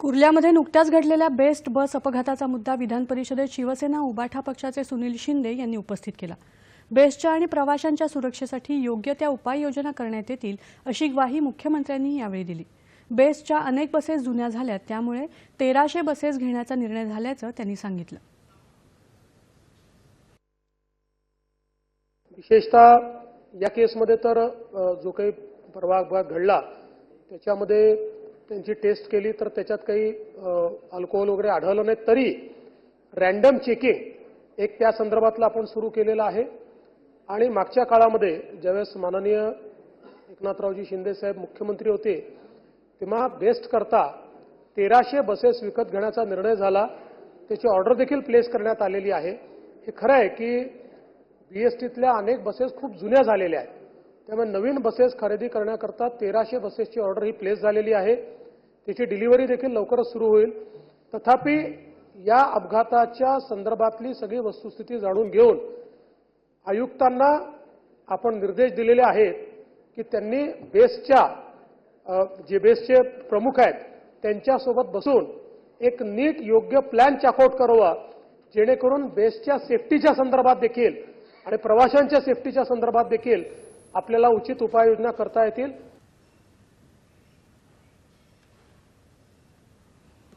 कुर्ल्यामध्ये नुकत्याच घडलेल्या बेस्ट बस अपघाताचा मुद्दा विधान परिषदेत शिवसेना उबाठा पक्षाचे सुनील शिंदे यांनी उपस्थित केला. बेस्टच्या आणि प्रवाशांच्या सुरक्षेसाठी योग्य त्या उपाययोजना करण्यात येतील अशी ग्वाही मुख्यमंत्र्यांनी यावेळी दिली. बेस्टच्या अनेक बसेस जुन्या झाल्यात त्यामुळे तेराशे बसेस घेण्याचा निर्णय झाल्याचं त्यांनी सांगितलं. विशेषतः या केसमध्ये तर जो काही परवा अपघात घडला त्याच्यामध्ये त्यांची टेस्ट केली तर त्याच्यात काही अल्कोहोल वगैरे आढळलं नाही तरी रॅन्डम चेकिंग एक त्या संदर्भातलं आपण सुरू केलेलं आहे. आणि मागच्या काळामध्ये ज्यावेळेस माननीय एकनाथरावजी शिंदे साहेब मुख्यमंत्री होते तेव्हा बेस्ट करता तेराशे बसेस विकत घेण्याचा निर्णय झाला. त्याची ऑर्डर देखील प्लेस करण्यात आलेली आहे. हे खरं आहे की बीएसटीतल्या अनेक बसेस खूप जुन्या झालेल्या आहेत. त्यामुळे नवीन बसेस खरेदी करण्याकरता तेराशे बसेसची ऑर्डर ही प्लेस झालेली आहे. त्याची डिलिव्हरी देखील लवकरच सुरू होईल. तथापि या अपघाताच्या संदर्भातली सगळी वस्तुस्थिती जाणून घेऊन आयुक्तांना आपण निर्देश दिलेले आहेत की त्यांनी बेस्टच्या जे बेस्टचे प्रमुख आहेत त्यांच्यासोबत बसून एक नीट योग्य प्लॅन चॅकआउट करावा जेणेकरून बेस्टच्या सेफ्टीच्या संदर्भात देखील आणि प्रवाशांच्या सेफ्टीच्या संदर्भात देखील आपल्याला उचित उपाययोजना करता येतील.